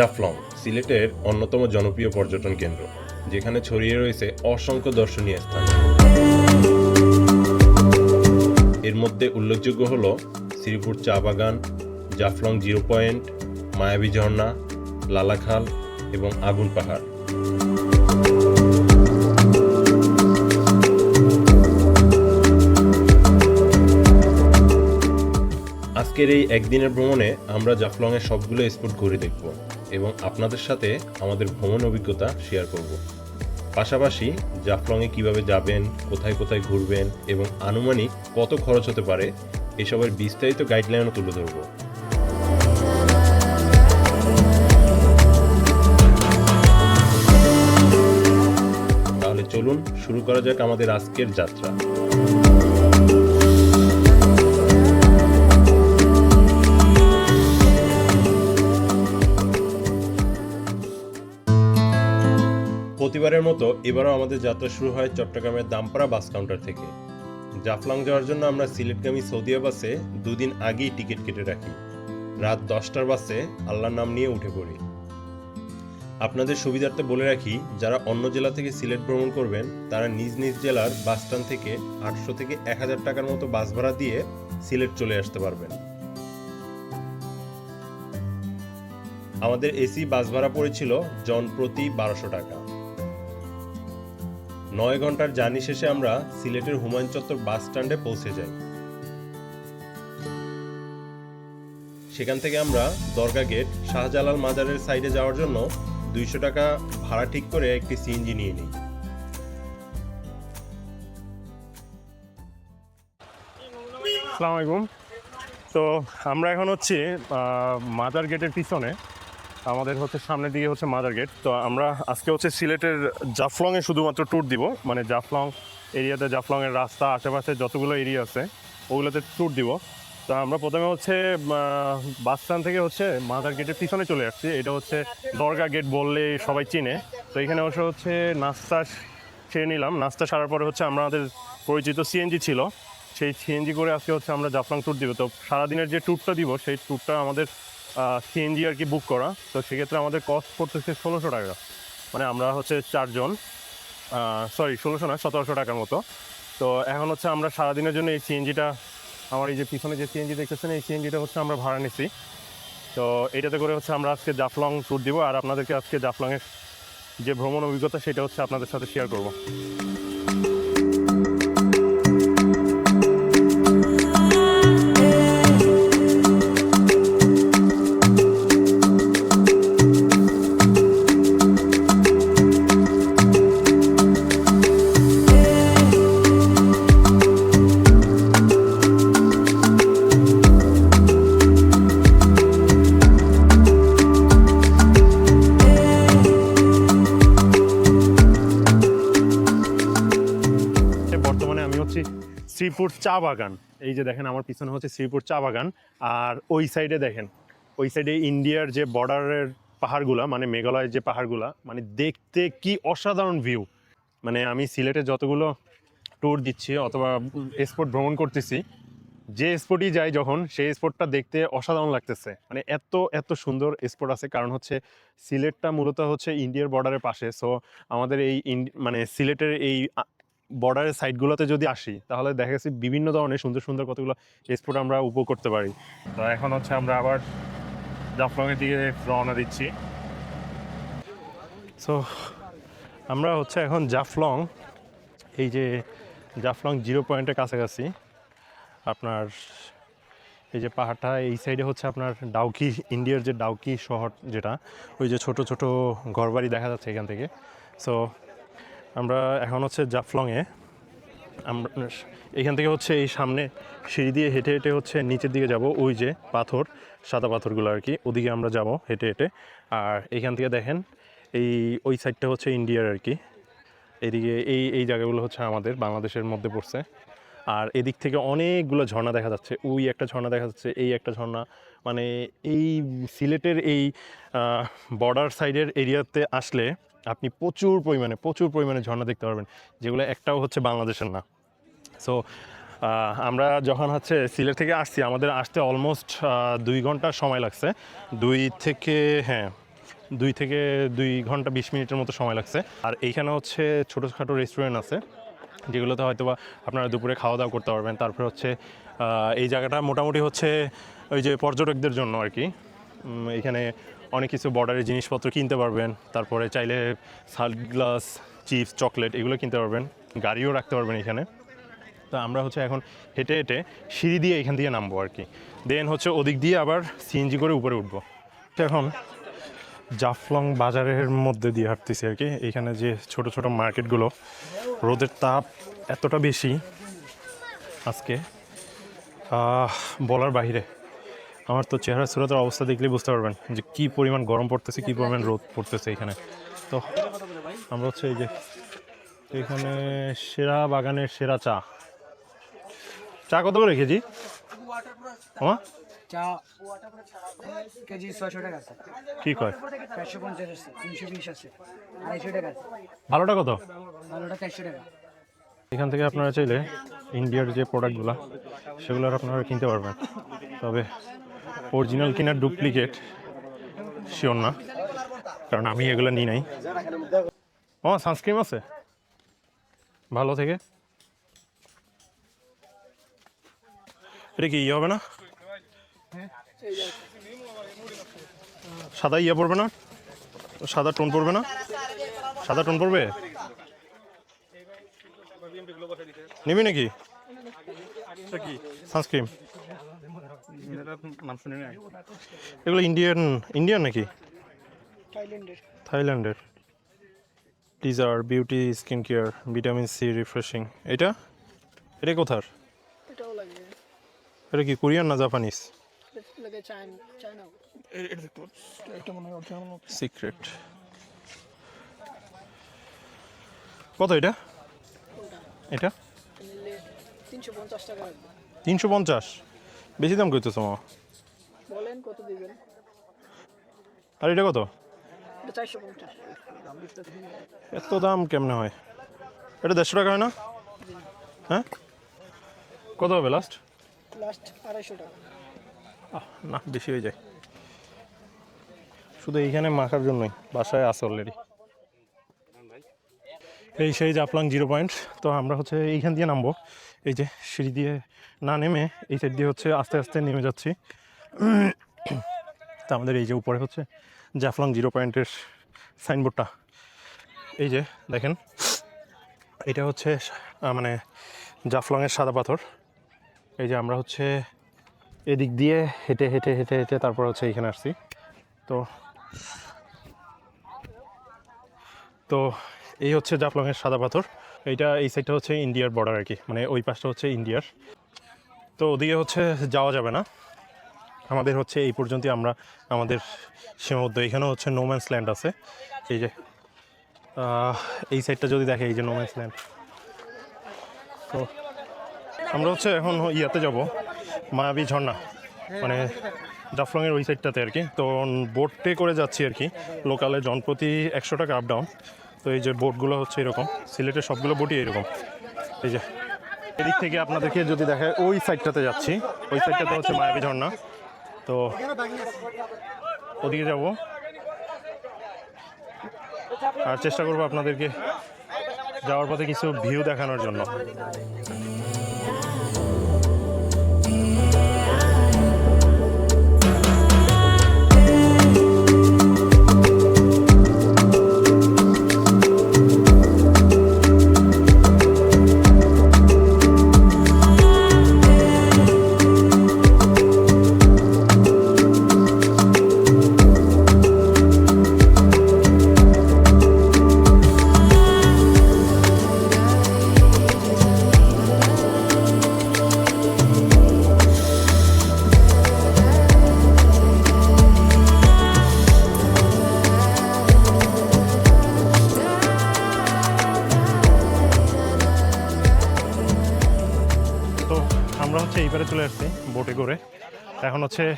জাফলং সিলেটের অন্যতম জনপ্রিয় পর্যটন কেন্দ্র, যেখানে ছড়িয়ে রয়েছে অসংখ্য দর্শনীয় স্থান। এর মধ্যে উল্লেখযোগ্য হল শ্রীপুর চা বাগান, জাফলং জিরো পয়েন্ট, মায়াবী ঝর্ণা, লালাখাল এবং আগুন পাহাড়। আজকের এই একদিনের ভ্রমণে আমরা জাফলংয়ের সবগুলো স্পট ঘুরে দেখব এবং আপনাদের সাথে আমাদের ভ্রমণ অভিজ্ঞতা শেয়ার করব। পাশাপাশি জাফলংয়ে কীভাবে যাবেন, কোথায় কোথায় ঘুরবেন এবং আনুমানিক কত খরচ হতে পারে, এসবের বিস্তারিত গাইডলাইনও তুলে ধরব। তাহলে চলুন শুরু করা যাক আমাদের আজকের যাত্রা। প্রতিবারের মতো এবারও আমাদের যাত্রা শুরু হয় চট্টগ্রামের দামপাড়া বাস কাউন্টার থেকে। জাফলং যাওয়ার জন্য আমরা সিলেটগামী সৌদিয়া বাসে দুদিন আগেই টিকিট কেটে রাখি। রাত দশটার বাসে আল্লাহর নাম নিয়ে উঠে পড়ি। আপনাদের সুবিধার্থে বলে রাখি, যারা অন্য জেলা থেকে সিলেট ভ্রমণ করবেন, তারা নিজ নিজ জেলার বাস স্ট্যান্ড থেকে আটশো থেকে এক হাজার টাকার মতো বাস ভাড়া দিয়ে সিলেট চলে আসতে পারবেন। আমাদের এসি বাস ভাড়া পড়েছিল জন প্রতি বারোশো টাকা। নয় ঘণ্টার জার্নি শেষে আমরা সিলেটের হুমায়ুন চত্বর বাস স্ট্যান্ডে পৌঁছে যাই। সেখান থেকে আমরা দরগা গেট শাহজালাল মাজারের সাইডে যাওয়ার জন্য দুইশো টাকা ভাড়া ঠিক করে একটি সিএনজি নিয়ে নিই। আসসালামু আলাইকুম তো আমরা এখন হচ্ছি মাদার গেটের পিছনে। আমাদের হচ্ছে সামনের দিকে হচ্ছে মাদার গেট তো আমরা আজকে হচ্ছে সিলেটের জাফলংয়ে শুধুমাত্র ট্যুর দিব। মানে জাফলং এরিয়াতে জাফলংয়ের রাস্তা, আশেপাশে যতগুলো এরিয়া আছে, ওগুলোতে ট্যুর দিব। তো আমরা প্রথমে হচ্ছে বাস স্ট্যান্ড থেকে হচ্ছে মাদার গেটের পিছনে চলে আসছি। এটা হচ্ছে দরগা গেট বললে সবাই চিনে। তো এখানে অবশ্য হচ্ছে নাস্তা খেয়ে নিলাম। নাস্তা সারার পরে হচ্ছে আমাদের পরিচিত সিএনজি ছিল। সেই সিএনজি করে আজকে হচ্ছে আমরা জাফলং ট্যুর দিব। তো সারাদিনের যে ট্যুরটা দিব, সেই ট্যুরটা আমাদের সিএনজি আর কি বুক করা। তো সেক্ষেত্রে আমাদের কস্ট পড়তেছে ষোলোশো টাকা। মানে আমরা হচ্ছে চারজন সরি ষোলোশো না সতেরোশো টাকার মতো। তো এখন হচ্ছে আমরা সারাদিনের জন্য এই সিএনজিটা আমার এই যে পিছনে যে সিএনজি দেখতেছেন, এই সিএনজিটা হচ্ছে আমরা ভাড়া নিছি। তো এটাতে করে হচ্ছে আমরা আজকে জাফলং ট্যুর দিব, আর আপনাদেরকে আজকে জাফলংয়ের যে ভ্রমণ অভিজ্ঞতা, সেটা হচ্ছে আপনাদের সাথে শেয়ার করব। শ্রীপুর চা বাগান। এই যে দেখেন, আমার পিছনে হচ্ছে শ্রীপুর চা বাগান। আর ওই সাইডে দেখেন, ওই সাইডে ইন্ডিয়ার যে বর্ডারের পাহাড়গুলা মানে মেঘালয়ের যে পাহাড়গুলা মানে দেখতে কি অসাধারণ ভিউ মানে আমি সিলেটে যতগুলো ট্যুর দিচ্ছি অথবা স্পট ভ্রমণ করতেছি, যে স্পটই যাই যখন, সেই স্পটটা দেখতে অসাধারণ লাগতেছে। মানে এত এত সুন্দর স্পট আছে, কারণ হচ্ছে সিলেটটা মূলত হচ্ছে ইন্ডিয়ার বর্ডারের পাশে। সো আমাদের এই মানে সিলেটের এই বর্ডারের সাইডগুলোতে যদি আসি, তাহলে দেখা যাচ্ছে বিভিন্ন ধরনের সুন্দর সুন্দর কতগুলো স্পট আমরা উপভোগ করতে পারি। তো এখন হচ্ছে আমরা আবার জাফলংয়ের দিকে রওনা দিচ্ছি। সো আমরা হচ্ছে এখন জাফলং এই যে জাফলং জিরো পয়েন্টের কাছাকাছি। আপনার এই যে পাহাড়টা, এই সাইডে হচ্ছে আপনার ডাউকি ইন্ডিয়ার যে ডাউকি শহর যেটা, ওই যে ছোট ছোট ঘরবাড়ি দেখা যাচ্ছে এখান থেকে। সো আমরা এখন হচ্ছে জাফলংয়ে। আমরা এখান থেকে হচ্ছে এই সামনে সিঁড়ি দিয়ে হেঁটে হেঁটে হচ্ছে নিচের দিকে যাব, ওই যে পাথর, সাদা পাথরগুলো আর কি। ওদিকে আমরা যাব হেঁটে হেঁটে। আর এখান থেকে দেখেন, এই ওই সাইডটা হচ্ছে ইন্ডিয়ার আর কি। এদিকে এই এই জায়গাগুলো হচ্ছে আমাদের, বাংলাদেশের মধ্যে পড়ছে। আর এদিক থেকে অনেকগুলো ঝর্ণা দেখা যাচ্ছে। ওই একটা ঝর্ণা দেখা যাচ্ছে, এই একটা ঝর্ণা। মানে এই সিলেটের এই বর্ডার সাইডের এরিয়াতে আসলে আপনি প্রচুর পরিমাণে প্রচুর পরিমাণে ঝর্ণা দেখতে পারবেন, যেগুলো একটাও হচ্ছে বাংলাদেশের না। সো আমরা যখন হচ্ছে সিলেট থেকে আসছি, আমাদের আসতে অলমোস্ট দুই ঘণ্টা সময় লাগছে। দুই থেকে হ্যাঁ দুই থেকে দুই ঘণ্টা বিশ মিনিটের মতো সময় লাগছে। আর এইখানে হচ্ছে ছোটোখাটো রেস্টুরেন্ট আছে, যেগুলোতে হয়তো বা আপনারা দুপুরে খাওয়া দাওয়া করতে পারবেন। তারপর হচ্ছে এই জায়গাটা মোটামুটি হচ্ছে ওই যে পর্যটকদের জন্য আর কি। এখানে অনেক কিছু বর্ডারের জিনিসপত্র কিনতে পারবেন। তারপরে চাইলে সানগ্লাস, চিপস, চকলেট এগুলো কিনতে পারবেন। গাড়িও রাখতে পারবেন এখানে। তো আমরা হচ্ছে এখন হেঁটে হেঁটে সিঁড়ি দিয়ে এখান থেকে নামবো আর কি। দেন হচ্ছে ওদিক দিয়ে আবার সিএনজি করে উপরে উঠবো। এখন জাফলং বাজারের মধ্যে দিয়ে হাঁটতেছি আর কি। এখানে যে ছোট ছোট মার্কেটগুলো, রোদের তাপ এতটা বেশি আজকে বলার বাইরে আমার তো চেহারা সুরতের অবস্থা দেখলেই বুঝতে পারবেন যে কি পরিমাণ গরম পড়তেছে কি পরিমাণ রোদ পড়তেছে এখানে। তো আমরা হচ্ছে এই যে এখানে সেরা বাগানের সেরা চা। চা কত করে কেজি? কি কয়? ভালোটা কত? এখান থেকে আপনারা চাইলে ইন্ডিয়ার যে প্রোডাক্টগুলো সেগুলো আপনারা কিনতে পারবেন। তবে অরিজিনাল কিনার ডুপ্লিকেট শিওর না। কারণ আমি এগুলো নিই নাই। ও সানস্ক্রিম আছে? ভালো থেকে? এটা কি ইয়ে হবে না? সাদা ইয়ে পড়বে না? সাদা টোন পড়বে না? সাদা টোন পড়বে? নিবি নাকি? এগুলো ইন্ডিয়ান ইন্ডিয়ান নাকি? থাইল্যান্ডের থাইল্যান্ডের teaser beauty skin care vitamin C refreshing এটা? এটা কোথার? এটা কি কোরিয়ান না জাপানিজ? মনে হয় সিক্রেট। কত এটা? এটা? তিনশো পঞ্চাশ? বেশি দাম করতেছো মা? বলেন কত দিবেন? আর এটা কত? এত দাম কেমনে হয়? এটা দেড়শো টাকা হয় না? হ্যাঁ? কত হবে লাস্ট লাস্ট আড়াইশো টাকা। না বেশি হয়ে যায়। শুধু এইখানে মাখার জন্যই বাসায় আছে অলরেডি এই সেই জাপলাং জিরো পয়েন্ট তো আমরা হচ্ছে এইখান দিয়ে নামবো। এই যে সিঁড়ি দিয়ে না নেমে এই সাইড দিয়ে হচ্ছে আস্তে আস্তে নেমে যাচ্ছি। তা আমাদের এই যে উপরে হচ্ছে জাফলং জিরো পয়েন্টের সাইনবোর্ডটা। এই যে দেখেন, এটা হচ্ছে মানে জাফলংয়ের সাদা পাথর। এই যে আমরা হচ্ছে এদিক দিয়ে হেঁটে হেঁটে হেঁটে হেঁটে তারপর হচ্ছে এইখানে আসছি। তো তো এই হচ্ছে জাফলংয়ের সাদা পাথর। এইটা, এই সাইডটা হচ্ছে ইন্ডিয়ার বর্ডার আর কি মানে ওই পাশটা হচ্ছে ইন্ডিয়ার। তো ওদিকে হচ্ছে যাওয়া যাবে না। আমাদের হচ্ছে এই পর্যন্তই আমরা, আমাদের সীমাবদ্ধ। এখানেও হচ্ছে নোম্যান্স ল্যান্ড আছে। এই যে এই সাইডটা যদি দেখে, এই যে নোম্যান্স ল্যান্ড তো আমরা হচ্ছে এখন ইয়াতে যাব, মায়াবী ঝর্ণা। মানে জাফলংয়ের ওই সাইডটাতে আর কি। তো বোটে করে যাচ্ছি আর কি। লোকালে জনপ্রতি একশো টাকা আপ ডাউন তো এই যে বোটগুলো হচ্ছে এরকম, সিলেটের সবগুলো বোটই এরকম। এই যে, এদিক থেকে আপনাদেরকে যদি দেখায়, ওই সাইডটাতে যাচ্ছি। ওই সাইডটাতে হচ্ছে মায়াবী ঝর্ণা। তো ওদিকে যাব। আর চেষ্টা করব আপনাদেরকে যাওয়ার পথে কিছু ভিউ দেখানোর জন্য। হচ্ছে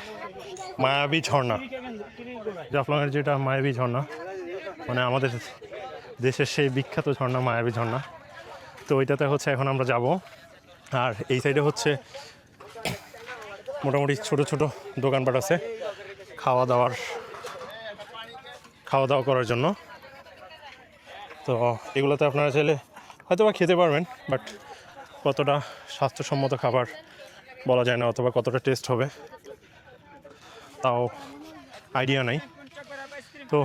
মায়াবী ঝর্ণা, জাফলংয়ের যেটা মায়াবী ঝর্ণা মানে আমাদের দেশের সেই বিখ্যাত ঝর্ণা মায়াবী ঝর্ণা। তো ওইটাতে হচ্ছে এখন আমরা যাব। আর এই সাইডে হচ্ছে মোটামুটি ছোট ছোট দোকানপাট আছে খাওয়া দাওয়ার, খাওয়া দাওয়া করার জন্য। তো এগুলোতে আপনারা চাইলে হয়তো বা খেতে পারবেন, বাট কতটা স্বাস্থ্যসম্মত খাবার বলা যায় না, অথবা কতটা টেস্ট হবে। তাও আইডিয়া নাই। তো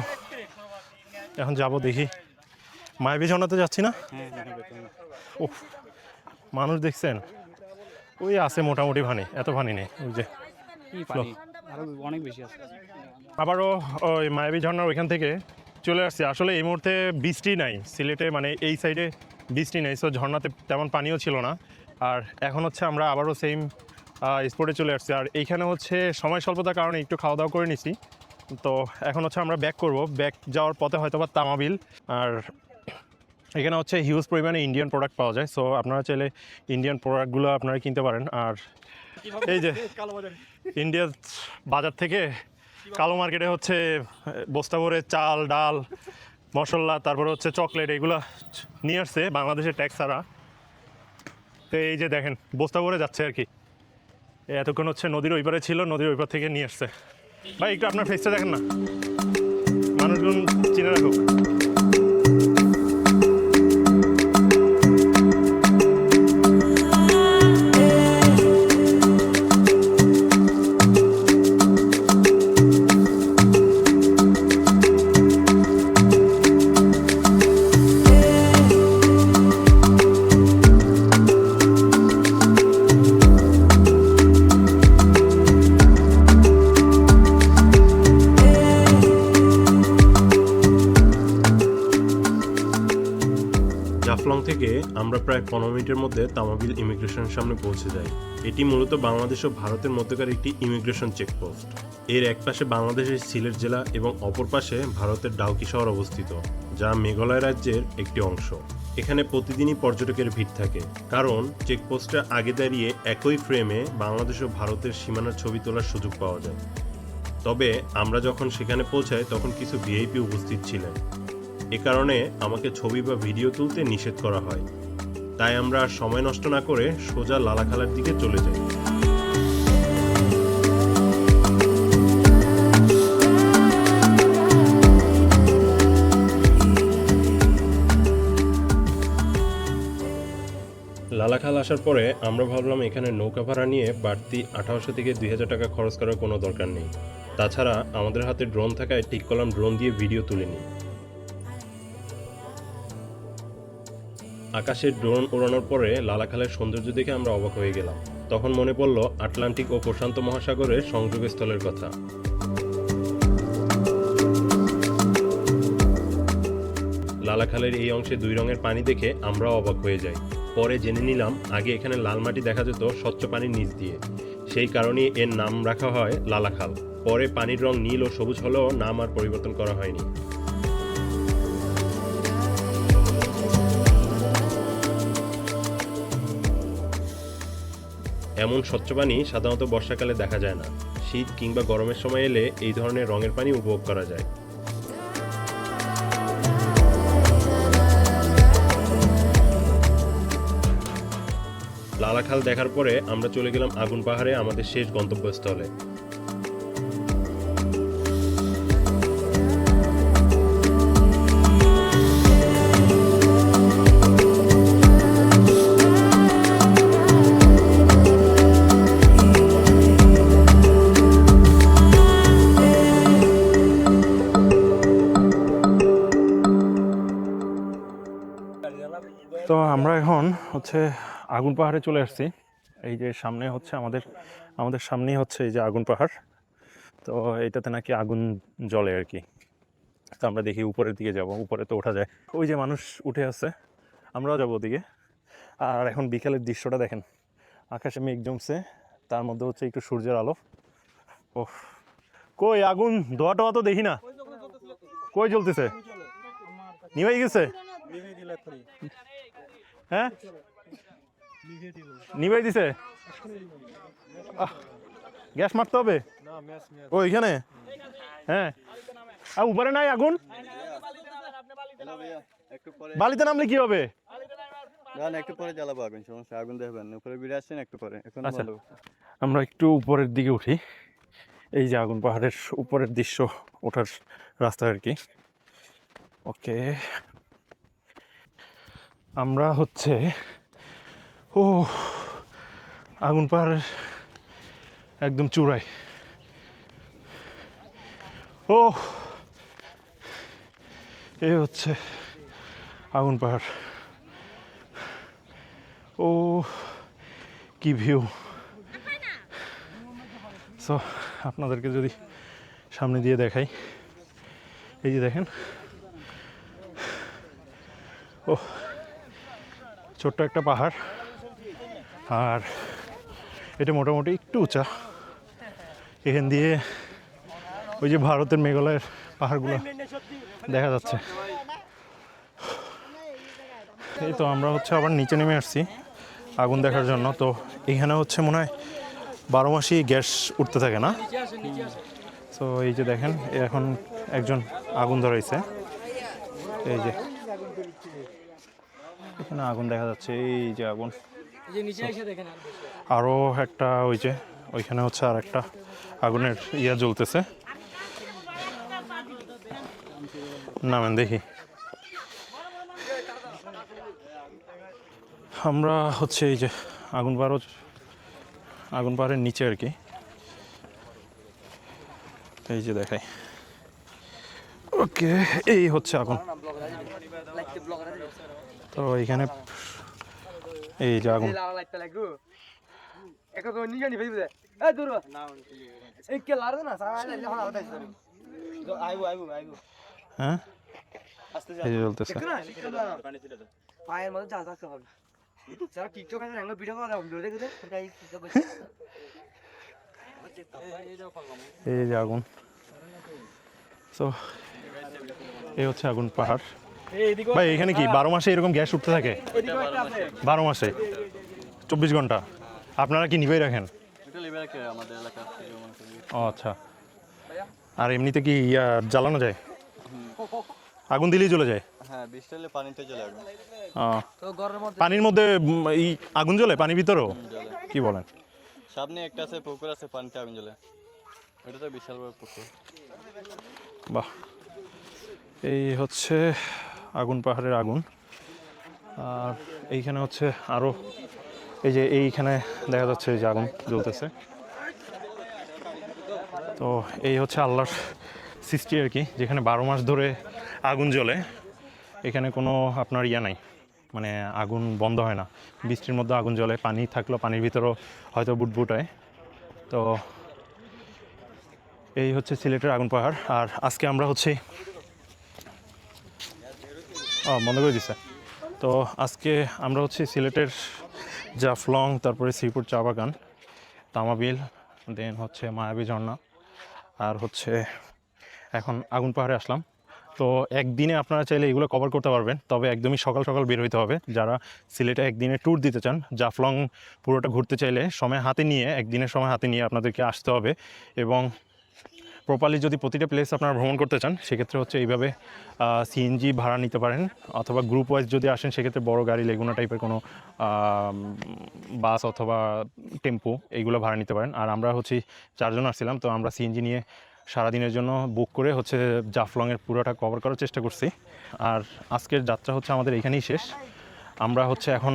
এখন যাব দেখি। মায়াবী ঝর্ণাতে যাচ্ছি না? ও মানুষ দেখছেন? ওই আছে মোটামুটি ভানি এত ভানি নেই ওই যে। অনেক বেশি আছে। আবারও ওই মায়াবী ঝর্ণার ওইখান থেকে চলে আসছি। আসলে এই মুহূর্তে বৃষ্টি নাই সিলেটে মানে এই সাইডে বৃষ্টি নেই সো ঝর্ণাতে তেমন পানিও ছিল না। আর এখন হচ্ছে আমরা আবারও সেম স্পটে চলে আসছি। আর এইখানে হচ্ছে সময় স্বল্পতার কারণে একটু খাওয়া দাওয়া করে নিছি। তো এখন হচ্ছে আমরা ব্যাক করব। ব্যাক যাওয়ার পথে হয়তো বা তামাবিল। আর এখানে হচ্ছে হিউজ পরিমাণে ইন্ডিয়ান প্রোডাক্ট পাওয়া যায়। সো আপনারা চাইলে ইন্ডিয়ান প্রোডাক্টগুলো আপনারা কিনতে পারেন। আর এই যে ইন্ডিয়ার বাজার? থেকে কালো মার্কেটে হচ্ছে বস্তা ভরে চাল ডাল মশলা তারপরে হচ্ছে চকলেট এগুলো নিয়ে আসছে বাংলাদেশের ট্যাক্স ছাড়া। তো এই যে দেখেন বস্তা ভরে যাচ্ছে আর কি। এতক্ষণ হচ্ছে নদীর ওইপারে ছিল, নদীর ওইপার থেকে নিয়ে আসছে। ভাই, একটু আপনার ফেসটা দেখেন না। মানুষজন চিনে রাখুক। আমরা প্রায় পনেরো মিনিটের মধ্যে তামাবিল ইমিগ্রেশনের সামনে পৌঁছে যাই। এটি মূলত বাংলাদেশ ও ভারতের মধ্যকার একটি ইমিগ্রেশন চেকপোস্ট। এর এক পাশে বাংলাদেশের সিলেট জেলা এবং অপর পাশে ভারতের ডাউকি শহর অবস্থিত, যা মেঘালয় রাজ্যের একটি অংশ। এখানে প্রতিদিনই পর্যটকের ভিড় থাকে, কারণ চেকপোস্টে আগে দাঁড়িয়ে একই ফ্রেমে বাংলাদেশ ও ভারতের সীমানার ছবি তোলার সুযোগ পাওয়া যায়। তবে আমরা যখন সেখানে পৌঁছাই, তখন কিছু ভিআইপি উপস্থিত ছিলেন। এ কারণে আমাকে ছবি বা ভিডিও তুলতে নিষেধ করা হয়। তাই আমরা আর সময় নষ্ট না করে সোজা লালাখালার দিকে চলে যাই। লালাখাল আসার পরে আমরা ভাবলাম এখানে নৌকা ভাড়া নিয়ে বাড়তি আঠারোশো থেকে দুই হাজার টাকা খরচ করার কোনো দরকার নেই। তাছাড়া আমাদের হাতে ড্রোন থাকায় ঠিক করলাম ড্রোন দিয়ে ভিডিও তুলে নিই আকাশে ড্রোন ওড়ানোর পরে লালাখালের সৌন্দর্য দেখে আমরা অবাক হয়ে গেলাম। তখন মনে পড়ল, আটলান্টিক ও প্রশান্ত মহাসাগরের সংযোগস্থলের কথা। লালাখালের এই অংশে দুই রঙের পানি দেখে আমরাও অবাক হয়ে যাই। পরে জেনে নিলাম, আগে এখানে লাল মাটি দেখা যেত স্বচ্ছ পানির নিচ দিয়ে। সেই কারণেই এর নাম রাখা হয় লালাখাল পরে পানির রং নীল ও সবুজ হলেও নাম আর পরিবর্তন করা হয়নি। এমন স্বচ্ছ পানি সাধারণত বর্ষাকালে দেখা যায় না। শীত কিংবা গরমের সময় এলে এই ধরনের রঙের পানি উপভোগ করা যায়। লালাখাল দেখার পরে আমরা চলে গেলাম আগুন পাহাড়ে আমাদের শেষ গন্তব্যস্থলে। হচ্ছে আগুন পাহাড়ে চলে আসছি। এই যে সামনে হচ্ছে আমাদের আমাদের সামনেই হচ্ছে এই যে আগুন পাহাড়। তো এইটাতে নাকি আগুন জ্বলে আর কি। তো আমরা দেখি উপরের দিকে যাব, উপরে তো ওঠা যায়। ওই যে মানুষ উঠে আছে আমরাও যাব ওদিকে। আর এখন বিকেলের দৃশ্যটা দেখেন, আকাশে মেঘ জমছে, তার মধ্যে হচ্ছে একটু সূর্যের আলো। ও কই আগুন, ধোয়া টোয়া তো দেখি না। কই জ্বলতেছে? নিভাই গেছে? হ্যাঁ? নিভাই দিছে? গ্যাস মারতে হবে? ও এখানে? হ্যাঁ। আর উপরে নাই আগুন? বালিতে নামলে কি হবে? একটু পরে জ্বালাবো আগুন সমস্যা আগুন দেখবেন উপরে আসছেন একটু পরে? এখন আচ্ছা। আমরা একটু উপরের দিকে উঠি। এই যে আগুন পাহাড়ের উপরের দৃশ্য ওঠার রাস্তা আর কি। ওকে। আমরা হচ্ছে ও আগুন পাহাড়ের একদম চূড়ায়। ও এ হচ্ছে আগুন পাহাড়। ও কি ভিউ। সো আপনাদেরকে যদি সামনে দিয়ে দেখাই, এই যে দেখেন। ও ছোট্ট একটা পাহাড়। আর এটা মোটামুটি একটু উঁচা। এখান দিয়ে ওই যে ভারতের মেঘালয়ের পাহাড়গুলো দেখা যাচ্ছে। এই তো আমরা হচ্ছে আবার নিচে নেমে আসছি আগুন দেখার জন্য। তো এখানে হচ্ছে মনে হয় বারো মাসই গ্যাস উঠতে থাকে না? তো এই যে দেখেন, এখন একজন আগুন ধরাইছে। এই যে এখানে আগুন দেখা যাচ্ছে, এই যে আগুন। আরও একটা ওই যে, ওইখানে হচ্ছে আর একটা আগুনের ইয়া জ্বলতেছে। নামেন দেখি। আমরা হচ্ছে এই যে আগুন পাহাড় আগুন পাহাড়ের নিচে আর কি। এই যে দেখাই। ওকে, এই হচ্ছে আগুন। তো এইখানে এই যে আগুন। হ্যাঁ? এই যে চলতেছে পায়ের মধ্যে যা থাকতে হবে। যারা টিকটক আছে এগুলো ভিডিও করা ভিডিও দেখে দে তাই টিকটক এই যে আগুন। তো এই হচ্ছে আগুন পাহাড়। ভাই এখানে কি বারো মাসে এরকম গ্যাস উঠতে থাকে? বারো মাসে? চব্বিশ ঘণ্টা। আপনারা কি নিবেই রাখেন? মনে। ও আচ্ছা। আর এমনিতে কি ইয়া জ্বালানো যায়? আগুন দিলেই চলে যায়? হ্যাঁ বৃষ্টি হলে পানিতে চলে আগুন। ও, তো ঘরের মধ্যে পানির মধ্যে এই আগুন জ্বলে পানির ভিতরেও? কি বলেন? সামনে একটা আছে পুকুর আছে পানিতে আগুন জ্বলে। এটা তো বিশাল বড় পুকুর। বাহ। এই হচ্ছে আগুন, পাহাড়ের আগুন। আর এইখানে হচ্ছে আরও এই যে এইখানে দেখা যাচ্ছে এই যে আগুন জ্বলতেছে। তো এই হচ্ছে আল্লাহর সৃষ্টি আর কি, যেখানে বারো মাস ধরে আগুন জ্বলে। এখানে কোনো আপনার ইয়া নাই মানে আগুন বন্ধ হয় না। বৃষ্টির মধ্যে আগুন জ্বলে, পানি থাকলেও পানির ভিতরেও হয়তো বুটবুট হয়। তো এই হচ্ছে সিলেটের আগুন পাহাড়। আর আজকে আমরা হচ্ছে বন্ধ করে দিছে। তো আজকে আমরা হচ্ছে সিলেটের জাফলং তারপরে শ্রীপুর চা বাগান, তামাবিল, দেন হচ্ছে মায়াবী ঝর্ণা, আর হচ্ছে এখন আগুন পাহাড়ে আসলাম। তো একদিনে আপনারা চাইলে এগুলো কভার করতে পারবেন, তবে একদমই সকাল সকাল বের হইতে হবে। যারা সিলেটে একদিনে ট্যুর দিতে চান জাফলং পুরোটা ঘুরতে চাইলে সময় হাতে নিয়ে, একদিনের সময় হাতে নিয়ে আপনাদেরকে আসতে হবে এবং প্রপারলি যদি প্রতিটা প্লেস আপনারা ভ্রমণ করতে চান, সেক্ষেত্রে হচ্ছে এইভাবে সিএনজি ভাড়া নিতে পারেন, অথবা গ্রুপ ওয়াইজ যদি আসেন, সেক্ষেত্রে বড় গাড়ি লেগুনা টাইপের কোনো বাস অথবা টেম্পো এইগুলো ভাড়া নিতে পারেন। আর আমরা হচ্ছে চারজন আসছিলাম, তো আমরা সিএনজি নিয়ে সারাদিনের জন্য বুক করে হচ্ছে জাফলংয়ের পুরোটা কভার করার চেষ্টা করছি। আর আজকের যাত্রা হচ্ছে আমাদের এখানেই শেষ। আমরা হচ্ছে এখন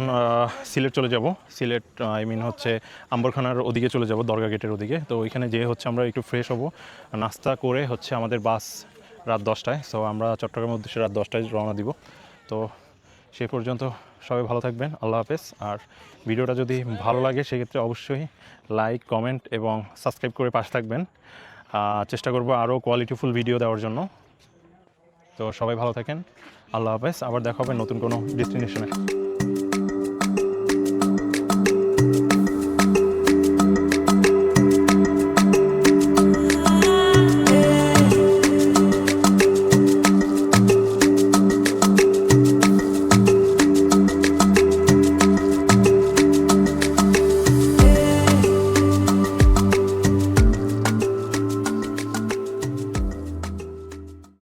সিলেট চলে যাব। সিলেট আই মিন হচ্ছে আম্বরখানার ওদিকে চলে যাব, দরগা গেটের ওদিকে। তো ওইখানে যেয়ে হচ্ছে আমরা একটু ফ্রেশ হব। নাস্তা করে হচ্ছে আমাদের বাস রাত দশটায়। সো আমরা চট্টগ্রামের উদ্দেশ্যে রাত দশটায় রওনা দিব। তো সে পর্যন্ত সবাই ভালো থাকবেন, আল্লাহ হাফেজ। আর ভিডিওটা যদি ভালো লাগে, সেক্ষেত্রে অবশ্যই লাইক কমেন্ট এবং সাবস্ক্রাইব করে পাশে থাকবেন। চেষ্টা করব আরও কোয়ালিটিফুল ভিডিও দেওয়ার জন্য। তো সবাই ভালো থাকেন। আল্লাহ হাফেজ আবার দেখা হবে নতুন কোনো ডেস্টিনেশনে